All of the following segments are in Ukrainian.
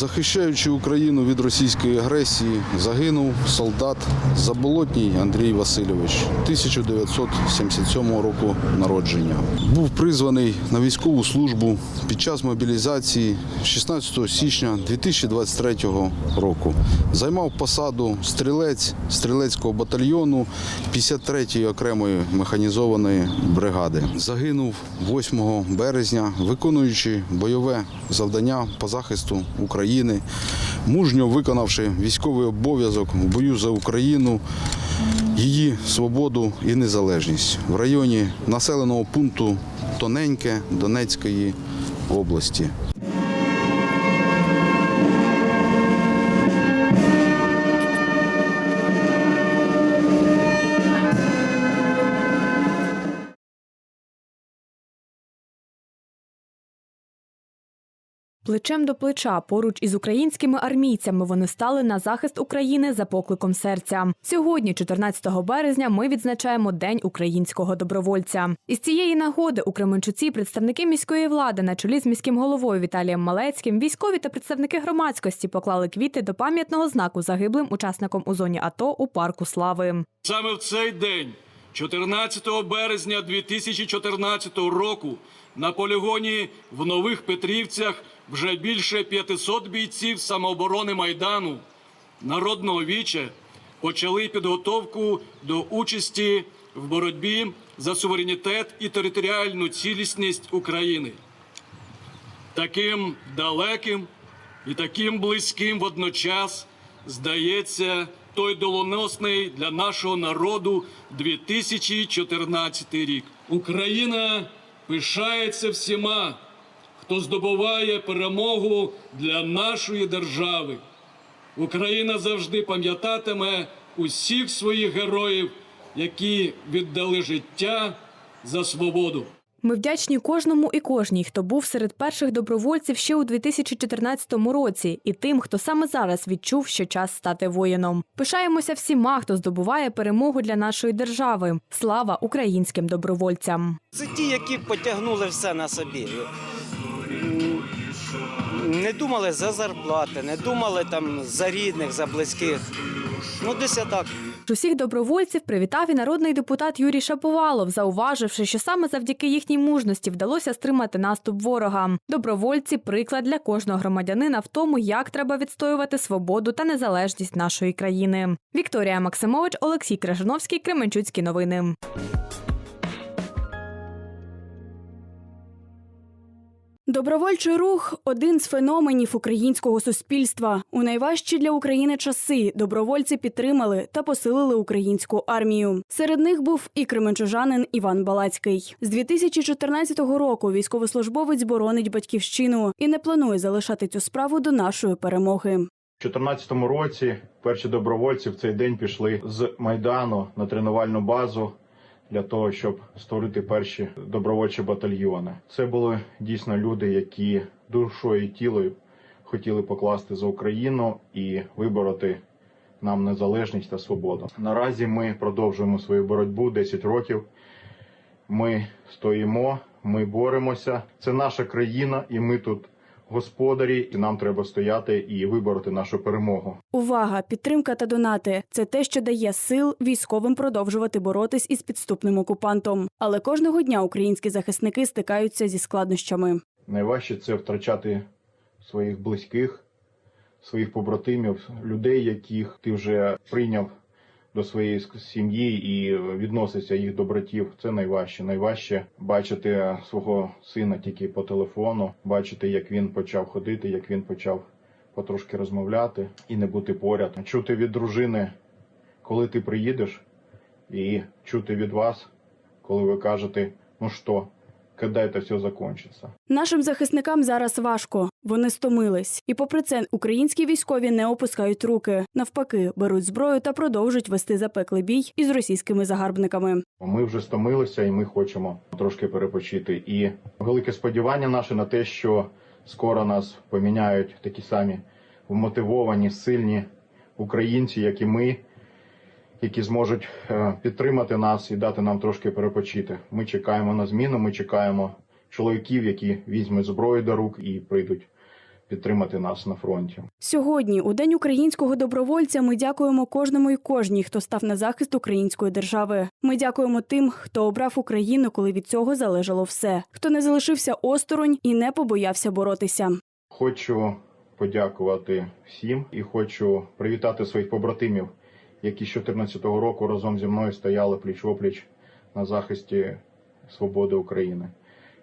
Захищаючи Україну від російської агресії, загинув солдат Заболотній Андрій Васильович 1977 року народження. Був призваний на військову службу під час мобілізації 16 січня 2023 року. Займав посаду стрілець стрілецького батальйону 53-ї окремої механізованої бригади. Загинув 8 березня, виконуючи бойове завдання по захисту України, мужньо виконавши військовий обов'язок в бою за Україну, її свободу і незалежність в районі населеного пункту Тоненьке Донецької області. Плечем до плеча поруч із українськими армійцями вони стали на захист України за покликом серця. Сьогодні, 14 березня, ми відзначаємо День українського добровольця. Із цієї нагоди у Кременчуці представники міської влади на чолі з міським головою Віталієм Малецьким, військові та представники громадськості поклали квіти до пам'ятного знаку загиблим учасникам у зоні АТО у парку Слави. Саме в цей день, 14 березня 2014 року, на полігоні в Нових Петрівцях вже більше 500 бійців самооборони Майдану Народного віча почали підготовку до участі в боротьбі за суверенітет і територіальну цілісність України. Таким далеким і таким близьким водночас здається той долоносний для нашого народу 2014 рік. Україна пишається всіма, хто здобуває перемогу для нашої держави. Україна завжди пам'ятатиме усіх своїх героїв, які віддали життя за свободу. Ми вдячні кожному і кожній, хто був серед перших добровольців ще у 2014 році, і тим, хто саме зараз відчув, що час стати воїном. Пишаємося всіма, хто здобуває перемогу для нашої держави. Слава українським добровольцям! Це ті, які потягнули все на собі. Не думали за зарплати, не думали там за рідних, за близьких. Ну, десь так. Усіх добровольців привітав і народний депутат Юрій Шаповалов, зауваживши, що саме завдяки їхній мужності вдалося стримати наступ ворога. Добровольці приклад для кожного громадянина в тому, як треба відстоювати свободу та незалежність нашої країни. Вікторія Максимович, Олексій Крижановський, Кременчуцькі новини. Добровольчий рух один з феноменів українського суспільства. У найважчі для України часи добровольці підтримали та посилили українську армію. Серед них був і кременчужанин Іван Балацький. З 2014 року військовослужбовець боронить батьківщину і не планує залишати цю справу до нашої перемоги. У 2014 році перші добровольці в цей день пішли з майдану на тренувальну базу для того, щоб створити перші добровольчі батальйони. Це були дійсно люди, які душою і тілою хотіли покласти за Україну і вибороти нам незалежність та свободу. Наразі ми продовжуємо свою боротьбу 10 років. Ми стоїмо, ми боремося. Це наша країна, і ми тут господарі, і нам треба стояти і вибороти нашу перемогу. Увага, підтримка та донати це те, що дає сил військовим продовжувати боротись із підступним окупантом. Але кожного дня українські захисники стикаються зі складнощами. Найважче це втрачати своїх близьких, своїх побратимів, людей, яких ти вже прийняв до своєї сім'ї і відносишся їх до братів. Це найважче. Найважче бачити свого сина тільки по телефону, бачити, як він почав ходити, як він почав потрошки розмовляти і не бути поряд. Чути від дружини, коли ти приїдеш, і чути від вас, коли ви кажете, ну що, коли це все закінчиться. Нашим захисникам зараз важко. Вони стомились, і попри це, українські військові не опускають руки. Навпаки, беруть зброю та продовжують вести запеклий бій із російськими загарбниками. Ми вже стомилися, і ми хочемо трошки перепочити. І велике сподівання наше на те, що скоро нас поміняють такі самі вмотивовані, сильні українці, як і ми, які зможуть е, підтримати нас і дати нам трошки перепочити. Ми чекаємо на зміну. Ми чекаємо чоловіків, які візьмуть зброю до рук і прийдуть підтримати нас на фронті. Сьогодні, у День українського добровольця, ми дякуємо кожному і кожній, хто став на захист української держави. Ми дякуємо тим, хто обрав Україну, коли від цього залежало все, хто не залишився осторонь і не побоявся боротися. Хочу подякувати всім і хочу привітати своїх побратимів, які з 2014 року разом зі мною стояли пліч-опліч на захисті свободи України.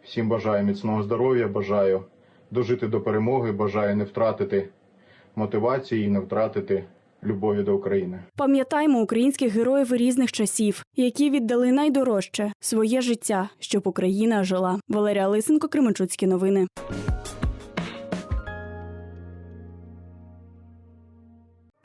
Всім бажаю міцного здоров'я, бажаю дожити до перемоги, бажаю не втратити мотивації і не втратити любові до України. Пам'ятаймо українських героїв різних часів, які віддали найдорожче своє життя, щоб Україна жила. Валерія Лисенко, Кременчуцькі новини.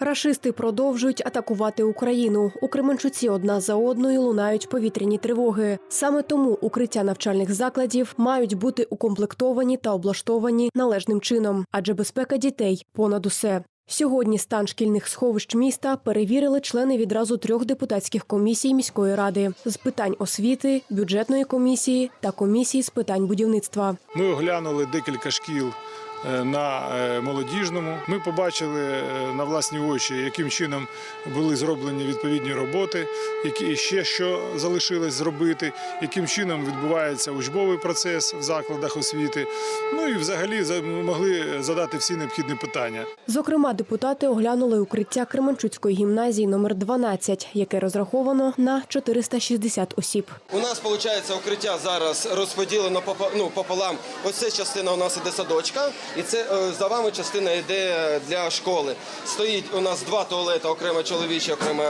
Рашисти продовжують атакувати Україну. У Кременчуці одна за одною лунають повітряні тривоги. Саме тому укриття навчальних закладів мають бути укомплектовані та облаштовані належним чином, адже безпека дітей понад усе. Сьогодні стан шкільних сховищ міста перевірили члени відразу трьох депутатських комісій міської ради з питань освіти, бюджетної комісії та комісії з питань будівництва. Ми оглянули декілька шкіл на е, молодіжному. Ми побачили е, на власні очі, яким чином були зроблені відповідні роботи, які ще що залишилось зробити, яким чином відбувається учбовий процес в закладах освіти. Ну і взагалі за- могли задати всі необхідні питання. Зокрема, депутати оглянули укриття Кременчуцької гімназії номер 12, яке розраховано на 460 осіб. У нас виходить укриття зараз розподілено ну, пополам. Ось ця частина у нас іде садочка, і це е, за вами частина йде для школи. Стоїть у нас два туалети, окремо чоловічі, окремо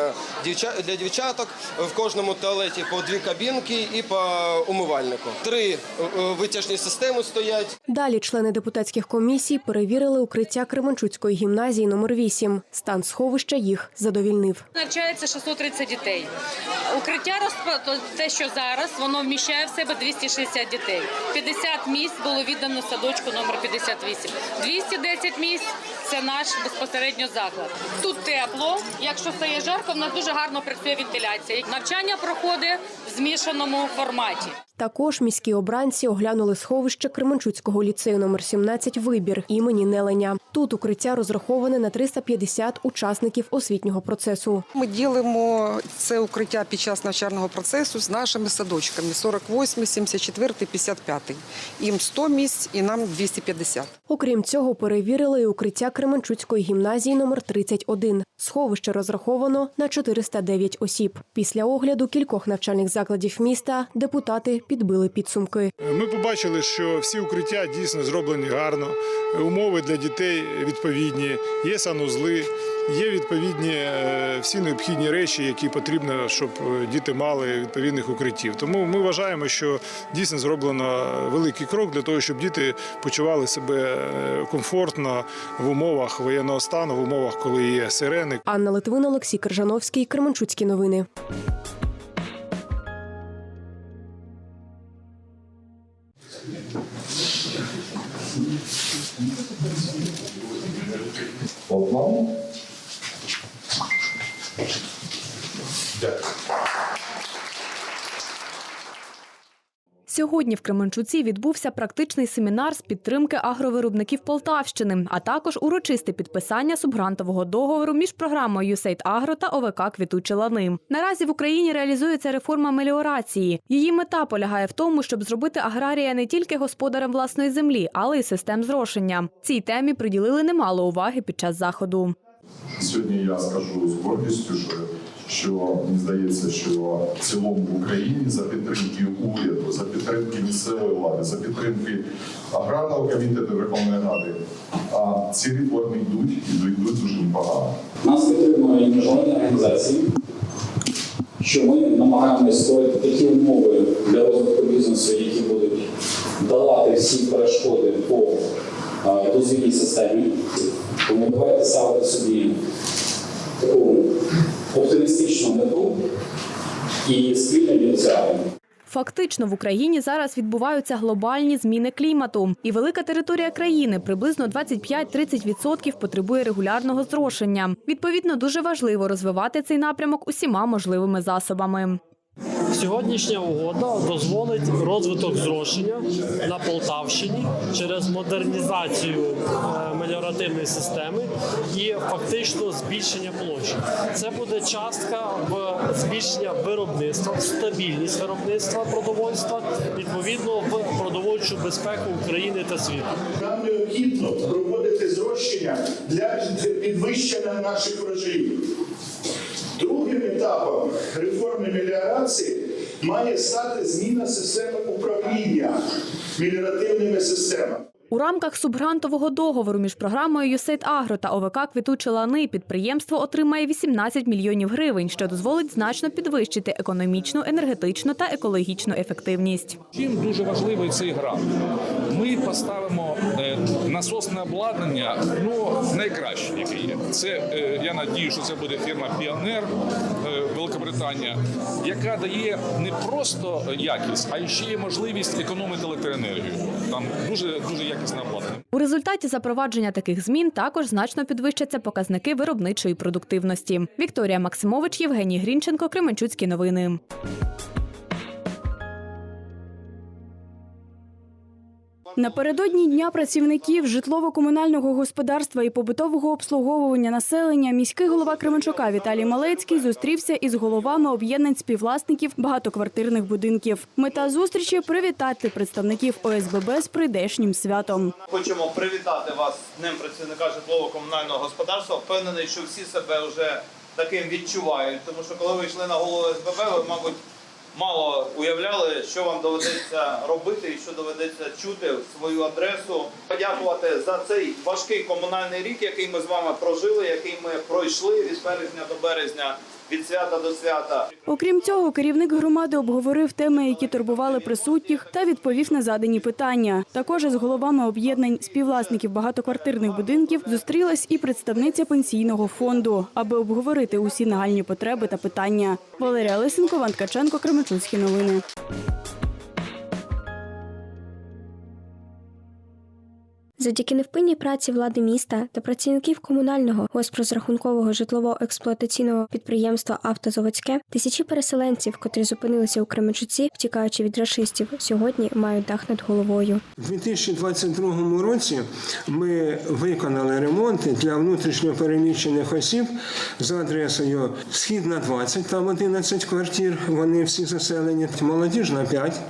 для дівчаток. В кожному туалеті по дві кабінки і по умивальнику. Три е, е, витяжні системи стоять. Далі члени депутатських комісій перевірили укриття Кременчуцької гімназії номер 8. Стан сховища їх задовільнив. Навчається 630 дітей. Укриття те, що зараз, воно вміщає в себе 260 дітей. 50 місць було віддано садочку номер 58. 210 місць це наш безпосередньо заклад. Тут тепло. Якщо стає жарко, в нас дуже гарно працює вентиляція. Навчання проходить в змішаному форматі. Також міські обранці оглянули сховище Кременчуцького ліцею номер 17 «Вибір» імені Неленя. Тут укриття розраховане на 350 учасників освітнього процесу. Ми ділимо це укриття під час навчального процесу з нашими садочками 48, 74, 55. Їм 100 місць і нам 250. Окрім цього, перевірили і укриття Кременчуцької гімназії номер 31. Сховище розраховано на 409 осіб. Після огляду кількох навчальних закладів міста депутати підбили підсумки. Ми побачили, що всі укриття дійсно зроблені гарно, умови для дітей відповідні, є санузли, є відповідні е, всі необхідні речі, які потрібно, щоб е, діти мали відповідних укриттів. Тому ми вважаємо, що дійсно зроблено великий крок для того, щоб діти почували себе е, комфортно в умовах воєнного стану, в умовах, коли є сирени, Анна Литвин, Олексій Крижановський, Кременчуцькі новини. Vollkommen. Сьогодні в Кременчуці відбувся практичний семінар з підтримки агровиробників Полтавщини, а також урочисте підписання субгрантового договору між програмою USAID Агро та ОВК Квітучі лани. Наразі в Україні реалізується реформа меліорації. Її мета полягає в тому, щоб зробити аграрія не тільки господарем власної землі, але й систем зрошення. Цій темі приділили немало уваги під час заходу. Сьогодні я скажу з гордістю, що, що мені здається, що в цілому в Україні за підтримки уряду, за підтримки місцевої влади, за підтримки аграрного комітету Верховної Ради, а ці реформи йдуть і йдуть дуже непогано. Нас підтримує міжнародні організації, що ми намагаємося створити такі умови для розвитку бізнесу, які будуть долати всі перешкоди по дозвільній системі. Тому давайте ставити собі таку оптимістичну мету і спільно її. Фактично в Україні зараз відбуваються глобальні зміни клімату, і велика територія країни, приблизно 25-30%, потребує регулярного зрошення. Відповідно, дуже важливо розвивати цей напрямок усіма можливими засобами. Сьогоднішня угода дозволить розвиток зрошення на Полтавщині через модернізацію е, меліоративної системи і фактично збільшення площі. Це буде частка в збільшення виробництва, стабільність виробництва продовольства, відповідно в продовольчу безпеку України та світу. Нам необхідно проводити зрощення для підвищення наших врожаїв. Другим етапом реформи меліорації має стати зміна системи управління меліоративними системами. У рамках субгрантового договору між програмою USAID Агро та ОВК «Квітучі лани» підприємство отримає 18 мільйонів гривень, що дозволить значно підвищити економічну, енергетичну та екологічну ефективність. Чим дуже важливий цей грант? Ми поставимо е, насосне обладнання, ну найкраще, яке є. Це е, я надію, що це буде фірма Піонер е, Великобританія, яка дає не просто якість, а ще й можливість економити електроенергію. Там дуже дуже якісне обладнання. У результаті запровадження таких змін також значно підвищаться показники виробничої продуктивності. Вікторія Максимович, Євгеній Грінченко, Кременчуцькі новини. Напередодні дня працівників житлово-комунального господарства і побутового обслуговування населення міський голова Кременчука Віталій Малецький зустрівся із головами об'єднань співвласників багатоквартирних будинків. Мета зустрічі привітати представників ОСББ з прийдешнім святом. Хочемо привітати вас з Днем працівника житлово-комунального господарства. Впевнений, що всі себе вже таким відчувають, тому що коли ви йшли на голову СББ, ви, мабуть, мало уявляли, що вам доведеться робити і що доведеться чути в свою адресу. Подякувати за цей важкий комунальний рік, який ми з вами прожили, який ми пройшли від березня до березня, від свята до свята. Окрім цього, керівник громади обговорив теми, які турбували присутніх, та відповів на задані питання. Також з головами об'єднань співвласників багатоквартирних будинків зустрілась і представниця пенсійного фонду, аби обговорити усі нагальні потреби та питання. Валерія Лисенко, Ван Ткаченко, Кременчуцькі новини. Завдяки невпинній праці влади міста та працівників комунального госпрозрахункового житлово-експлуатаційного підприємства Автозаводське тисячі переселенців, котрі зупинилися у Кременчуці, втікаючи від рашистів, сьогодні мають дах над головою. У 2022 році ми виконали ремонти для внутрішньо переміщених осіб за адресою Східна 20, там 11 квартир, вони всі заселені. Молодіжна 5,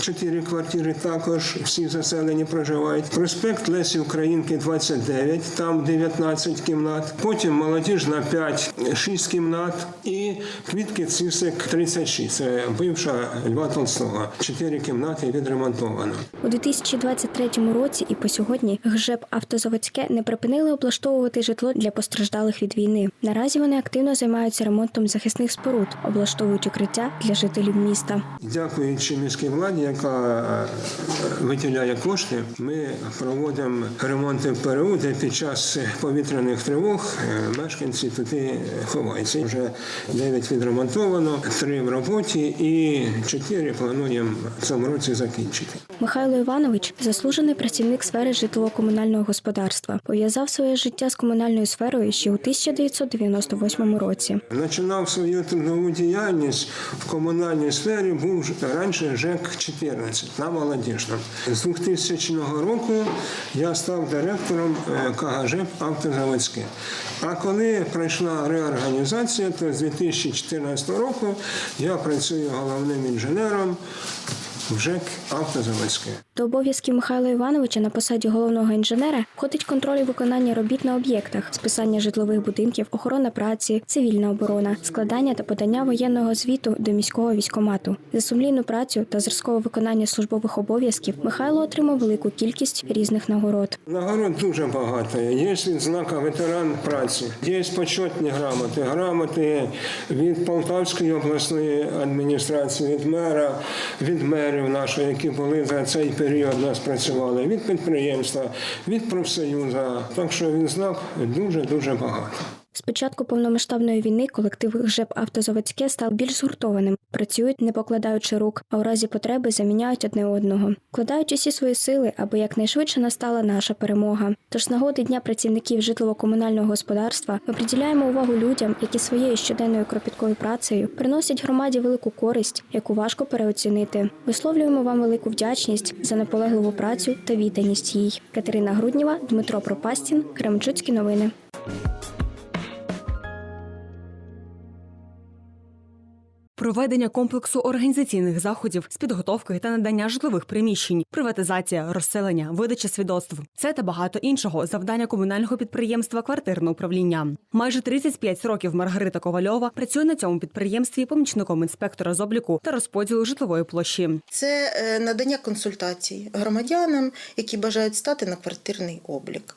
4 квартири також всі заселені проживають. Проспект Лесі Українки 29, там 19 кімнат. Потім молодіжна 5, 6 кімнат і квітки Цисик 36. Це бивша Льва Толстого. 4 кімнати відремонтовано. У 2023 році і по сьогодні ГЖЕП Автозаводське не припинили облаштовувати житло для постраждалих від війни. Наразі вони активно займаються ремонтом захисних споруд, облаштовують укриття для жителів міста. Дякуючи міській владі, яка е, виділяє кошти, ми проводимо ремонти в ПРУ, де під час повітряних тривог е, мешканці туди ховаються. Вже 9 відремонтовано, 3 в роботі і 4 плануємо в цьому році закінчити. Михайло Іванович заслужений працівник сфери житлово-комунального господарства. Пов'язав своє життя з комунальною сферою ще у 1998 році. Починав свою трудову діяльність в комунальній сфері, був раніше ЖЕК-14 на молодіжному. З 2000 року я став директором е, КГЖ «Автозаводське». А коли пройшла реорганізація, то з 2014 року я працюю головним інженером в ЖЕК «Автозаводське». До обов'язків Михайла Івановича на посаді головного інженера входить контроль виконання робіт на об'єктах, списання житлових будинків, охорона праці, цивільна оборона, складання та подання воєнного звіту до міського військомату. За сумлінну працю та зразкове виконання службових обов'язків Михайло отримав велику кількість різних нагород. Нагород дуже багато. Є відзнака ветеран праці, є почетні грамоти, грамоти від Полтавської обласної адміністрації, від мера, від мерів нашої, які були за цей період нас працювали, від підприємства, від профсоюзу. Так що він знав дуже дуже багато. З початку повномасштабної війни колектив ЖЕП «Автозаводське» став більш згуртованим, працюють не покладаючи рук, а у разі потреби заміняють одне одного. Вкладають усі свої сили, аби якнайшвидше настала наша перемога. Тож з нагоди Дня працівників житлово-комунального господарства ми приділяємо увагу людям, які своєю щоденною кропіткою працею приносять громаді велику користь, яку важко переоцінити. Висловлюємо вам велику вдячність за наполегливу працю та відданість їй. Катерина Грудніва, Дмитро Пропастін, Кременчуцькі новини. Проведення комплексу організаційних заходів з підготовки та надання житлових приміщень, приватизація, розселення, видача свідоцтв це та багато іншого завдання комунального підприємства Квартирне управління. Майже 35 років Маргарита Ковальова працює на цьому підприємстві помічником інспектора з обліку та розподілу житлової площі. Це е, надання консультацій громадянам, які бажають стати на квартирний облік.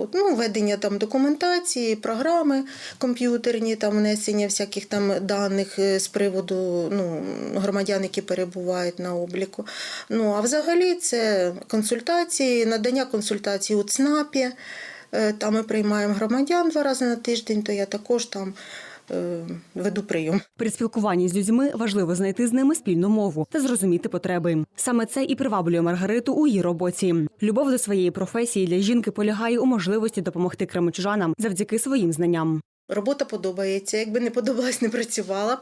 От, ну, ведення там документації, програми комп'ютерні, там внесення всяких там даних е, з приводу ну, громадян, які перебувають на обліку. Ну а взагалі це консультації, надання консультацій у ЦНАПі. Е, Там ми приймаємо громадян два рази на тиждень, то я також там веду прийом. При спілкуванні з людьми важливо знайти з ними спільну мову та зрозуміти потреби. Саме це і приваблює Маргариту у її роботі. Любов до своєї професії для жінки полягає у можливості допомогти кремучужанам завдяки своїм знанням. Робота подобається. Якби не подобалась, не працювала б.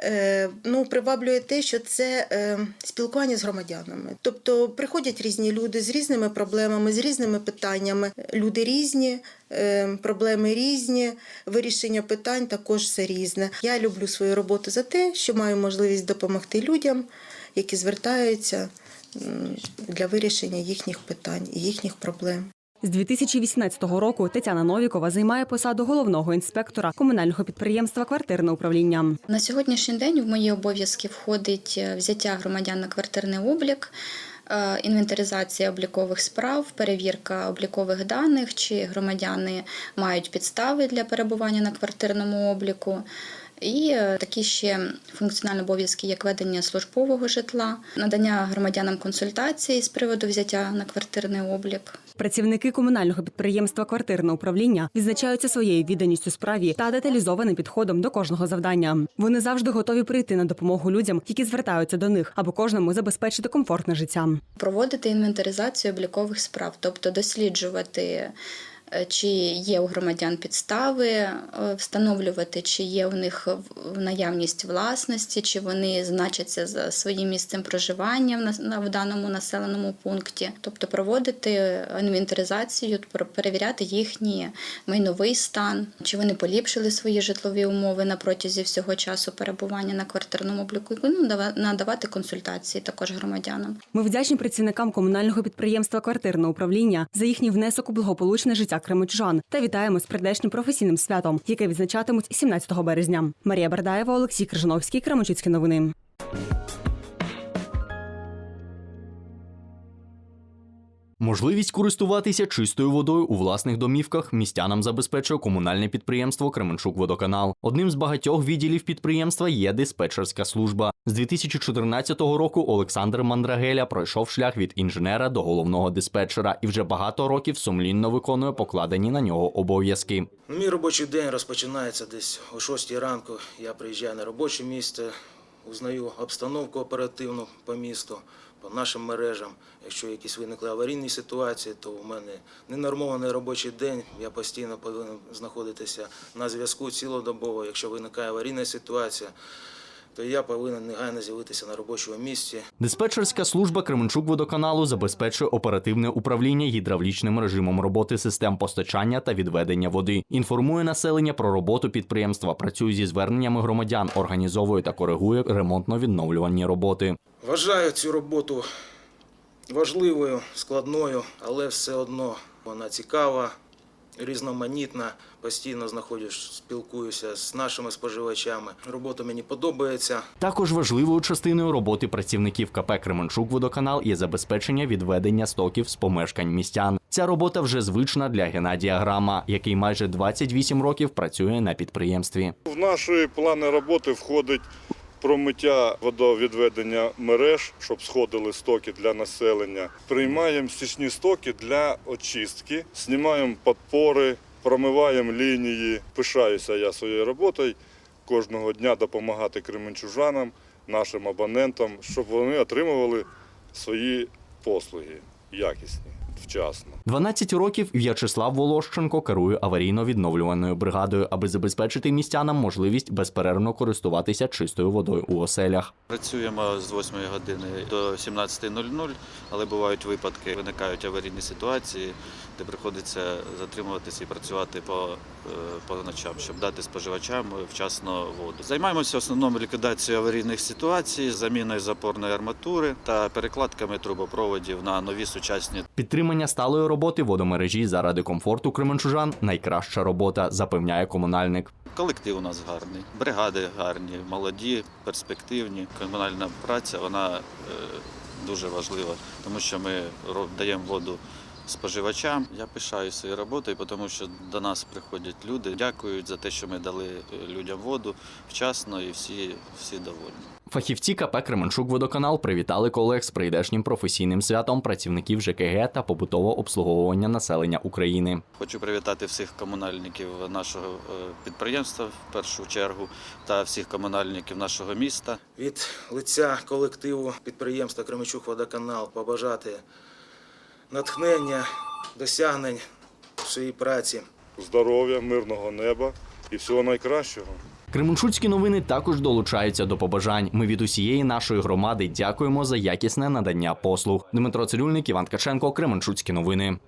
Е, ну, приваблює те, що це е, спілкування з громадянами. Тобто приходять різні люди з різними проблемами, з різними питаннями. Люди різні, е, проблеми різні, вирішення питань також все різне. Я люблю свою роботу за те, що маю можливість допомогти людям, які звертаються для вирішення їхніх питань і їхніх проблем. З 2018 року Тетяна Новікова займає посаду головного інспектора комунального підприємства Квартирне управління. На сьогоднішній день в мої обов'язки входить е, взяття громадян на квартирний облік, е, інвентаризація облікових справ, перевірка облікових даних, чи громадяни мають підстави для перебування на квартирному обліку. І е, такі ще функціональні обов'язки, як ведення службового житла, надання громадянам консультацій з приводу взяття на квартирний облік. Працівники комунального підприємства Квартирне управління відзначаються своєю відданістю справі та деталізованим підходом до кожного завдання. Вони завжди готові прийти на допомогу людям, які звертаються до них, аби кожному забезпечити комфортне життя. проводити інвентаризацію облікових справ, тобто досліджувати. Е, Чи є у громадян підстави е, встановлювати, чи є у них наявність власності, чи вони значаться за своїм місцем проживання в даному населеному пункті, тобто проводити інвентаризацію, пер- перевіряти їхній майновий стан, чи вони поліпшили свої житлові умови на протязі всього часу перебування на квартирному обліку, ну, дава- надавати консультації також громадянам. Ми вдячні працівникам комунального підприємства Квартирне управління за їхній внесок у благополучне життя кремучжан та вітаємо з прийдешнім професійним святом, яке відзначатимуть 17 березня. Марія Бердаєва, Олексій Крижановський, Кременчуцькі новини. Можливість користуватися чистою водою у власних домівках містянам забезпечує комунальне підприємство Кременчук-Водоканал. Одним з багатьох відділів підприємства є диспетчерська служба. З 2014 року Олександр Мандрагеля пройшов шлях від інженера до головного диспетчера і вже багато років сумлінно виконує покладені на нього обов'язки. Мій робочий день розпочинається десь о 6 ранку. Я приїжджаю на робоче місце, узнаю обстановку оперативну по місту, по нашим мережам. Якщо якісь виникли аварійні ситуації, то у мене ненормований робочий день. Я постійно повинен знаходитися на зв'язку цілодобово. Якщо виникає аварійна ситуація, то я повинен негайно з'явитися на робочому місці. Диспетчерська служба Кременчук-Водоканалу забезпечує оперативне управління гідравлічним режимом роботи систем постачання та відведення води. Інформує населення про роботу підприємства, працює зі зверненнями громадян, організовує та коригує ремонтно-відновлювальні роботи. Вважаю цю роботу важливою, складною, але все одно вона цікава, різноманітна. Постійно знаходжусь, спілкуюся з нашими споживачами. Робота мені подобається. Також важливою частиною роботи працівників КП Кременчук-Водоканал є забезпечення відведення стоків з помешкань містян. Ця робота вже звична для Геннадія Грама, який майже 28 років працює на підприємстві. В наші плани роботи входить промиття водовідведення мереж, щоб сходили стоки для населення. Приймаємо стічні стоки для очистки, знімаємо подпори, промиваємо лінії. Пишаюся я своєю роботою. Кожного дня допомагати кременчужанам, нашим абонентам, щоб вони отримували свої послуги якісні, вчасно. 12 років В'ячеслав Волощенко керує аварійно-відновлюваною бригадою, аби забезпечити містянам можливість безперервно користуватися чистою водою у оселях. Працюємо з 8 години до 17.00, але бувають випадки, виникають аварійні ситуації, де приходиться затримуватися і працювати по, е, по ночам, щоб дати споживачам вчасно воду. Займаємося в основному ліквідацією аварійних ситуацій, заміною запорної арматури та перекладками трубопроводів на нові сучасні Підтримання сталої роботи водомережі заради комфорту кременчужан найкраща робота, запевняє комунальник. Колектив у нас гарний, бригади гарні, молоді, перспективні. Комунальна праця вона е, дуже важлива, тому що ми даємо воду споживачам. Я пишаю своєю роботою, тому що до нас приходять люди, дякують за те, що ми дали е, людям воду вчасно і всі, всі довольні. Фахівці КП Кременчук Водоканал привітали колег з прийдешнім професійним святом працівників ЖКГ та побутового обслуговування населення України. Хочу привітати всіх комунальників нашого е, підприємства в першу чергу та всіх комунальників нашого міста. Від лиця колективу підприємства Кременчук Водоканал побажати натхнення, досягнень в своїй праці. Здоров'я, мирного неба і всього найкращого. Кременчуцькі новини також долучаються до побажань. Ми від усієї нашої громади дякуємо за якісне надання послуг. Дмитро Цирюльник, Іван Ткаченко, Кременчуцькі новини.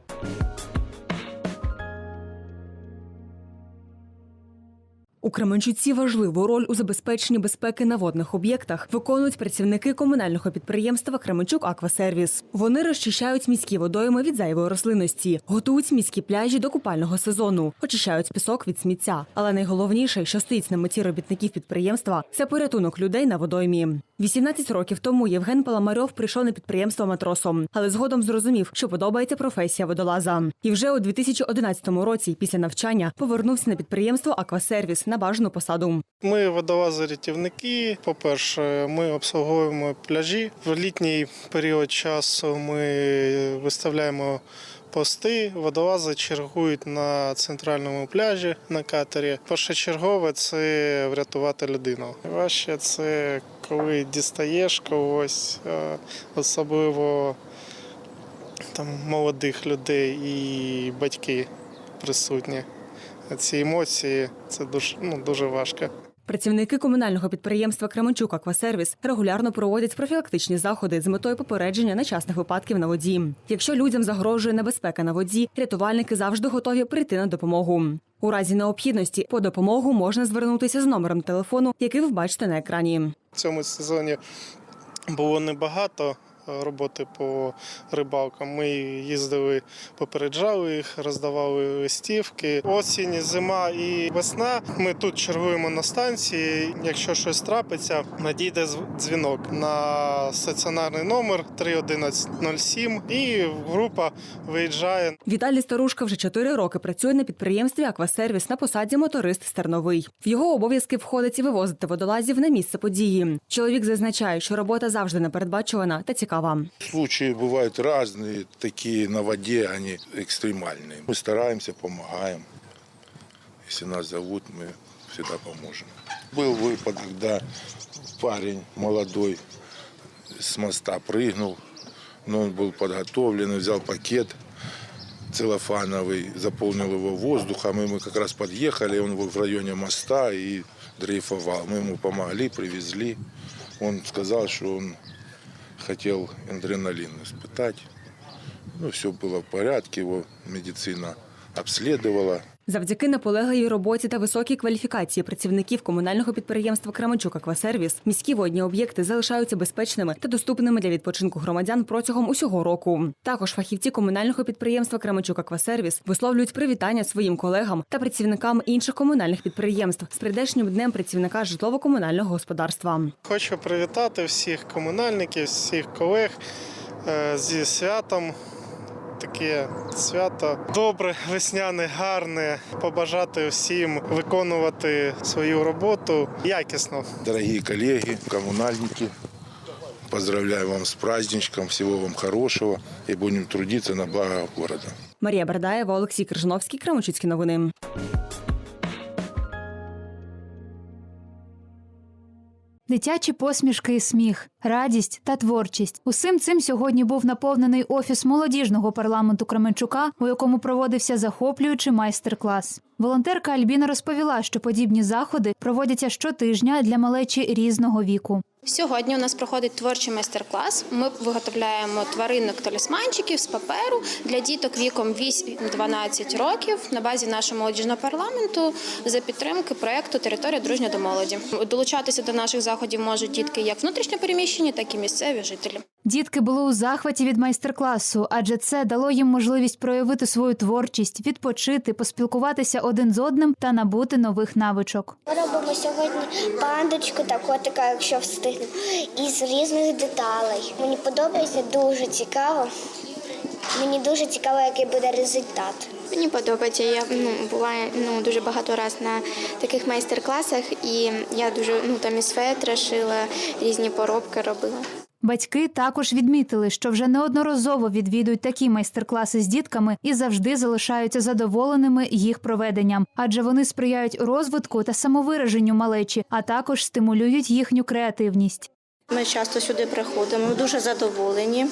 У Кременчуці важливу роль у забезпеченні безпеки на водних об'єктах виконують працівники комунального підприємства Кременчук Аквасервіс. Вони розчищають міські водойми від зайвої рослинності, готують міські пляжі до купального сезону, очищають пісок від сміття. Але найголовніше, що стоїть на меті робітників підприємства, це порятунок людей на водоймі. 18 років тому Євген Паламарьов прийшов на підприємство матросом, але згодом зрозумів, що подобається професія водолаза. І вже у 2011 році, після навчання, повернувся на підприємство Аквасервіс на бажану посаду. Ми водолази-рятівники. По-перше, ми обслуговуємо пляжі. В літній період часу ми виставляємо пости. Водолази чергують на центральному пляжі на катері. Першочергове це врятувати людину. Важче це коли дістаєш когось, е, особливо там молодих людей і батьки присутні. Ці емоції це дуже, ну, дуже важко. Працівники комунального підприємства Кременчук Аквасервіс регулярно проводять профілактичні заходи з метою попередження нещасних випадків на воді. Якщо людям загрожує небезпека на воді, рятувальники завжди готові прийти на допомогу. У разі необхідності по допомогу можна звернутися з номером телефону, який ви бачите на екрані. В цьому сезоні було небагато роботи по рибалкам. Ми їздили, попереджали їх, роздавали листівки. Осінь, зима і весна. Ми тут чергуємо на станції. Якщо щось трапиться, надійде зв- дзвінок на стаціонарний номер 31107 і група виїжджає Віталій Старушка вже чотири роки працює на підприємстві Аквасервіс на посаді моторист стерновий. В його обов'язки входить і вивозити водолазів на місце події. Чоловік зазначає, що робота завжди непередбачувана та цікава. Случаи бывают разные, такие на воде, они экстремальные. Мы стараемся, помогаем. Если нас зовут, мы всегда поможем. Был выпад, когда парень молодой с моста прыгнул, но он был подготовлен, взял пакет целлофановый, заполнил его воздухом, и мы как раз подъехали, он был в районе моста и дрейфовал. Мы ему помогли, привезли. Он сказал, что он хотел адреналин испытать. Ну, все было в порядке, его медицина обследовала. Завдяки наполегливій роботі та високій кваліфікації працівників комунального підприємства Кременчук Аквасервіс міські водні об'єкти залишаються безпечними та доступними для відпочинку громадян протягом усього року. Також фахівці комунального підприємства Кременчук Аквасервіс висловлюють привітання своїм колегам та працівникам інших комунальних підприємств з прийдешнім днем працівника житлово-комунального господарства. Хочу привітати всіх комунальників, всіх колег е, зі святом. Таке свято добре, весняне, гарне. Побажати всім виконувати свою роботу якісно. Дорогі колеги, комунальники. поздравляю вам с праздничком, всего вам хорошего и будем трудиться на благо города. Марія Бердаєва, Олексій Крижановський, Кременчуцькі новини. Дитячі посмішки і сміх, радість та творчість. Усім цим сьогодні був наповнений офіс молодіжного парламенту Кременчука, у якому проводився захоплюючий майстер-клас. Волонтерка Альбіна розповіла, що подібні заходи проводяться щотижня для малечі різного віку. Сьогодні у нас проходить творчий майстер-клас. Ми виготовляємо тваринок талісманчиків з паперу для діток віком 8-12 років на базі нашого молодіжного парламенту за підтримки проєкту Територія дружня до молоді. Долучатися до наших заходів можуть дітки як внутрішньопереміщені, так і місцеві жителі. Дітки були у захваті від майстер-класу, адже це дало їм можливість проявити свою творчість, відпочити, поспілкуватися один з одним та набути нових навичок. Ми робимо сьогодні пандочку та котика, якщо встигнемо, із різних деталей. Мені подобається дуже цікаво. Мені дуже цікаво, який буде результат. Мені подобається. Я ну була ну дуже багато разів на таких майстер-класах, і я дуже ну там і фетра шила, різні поробки робила. Батьки також відмітили, що вже неодноразово відвідують такі майстер-класи з дітками і завжди залишаються задоволеними їх проведенням, адже вони сприяють розвитку та самовираженню малечі, а також стимулюють їхню креативність. Ми часто сюди приходимо, дуже задоволені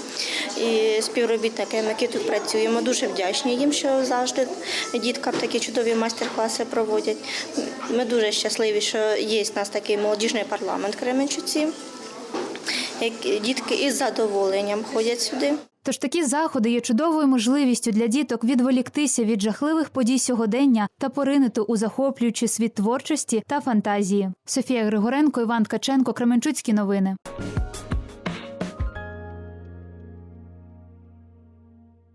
і співробітниками, які тут працюємо, дуже вдячні їм, що завжди діткам такі чудові майстер-класи проводять. Ми дуже щасливі, що є в нас такий молодіжний парламент Кременчуці. Як Дітки із задоволенням ходять сюди. Тож такі заходи є чудовою можливістю для діток відволіктися від жахливих подій сьогодення та поринити у захоплюючий світ творчості та фантазії. Софія Григоренко, Іван Ткаченко, Кременчуцькі новини.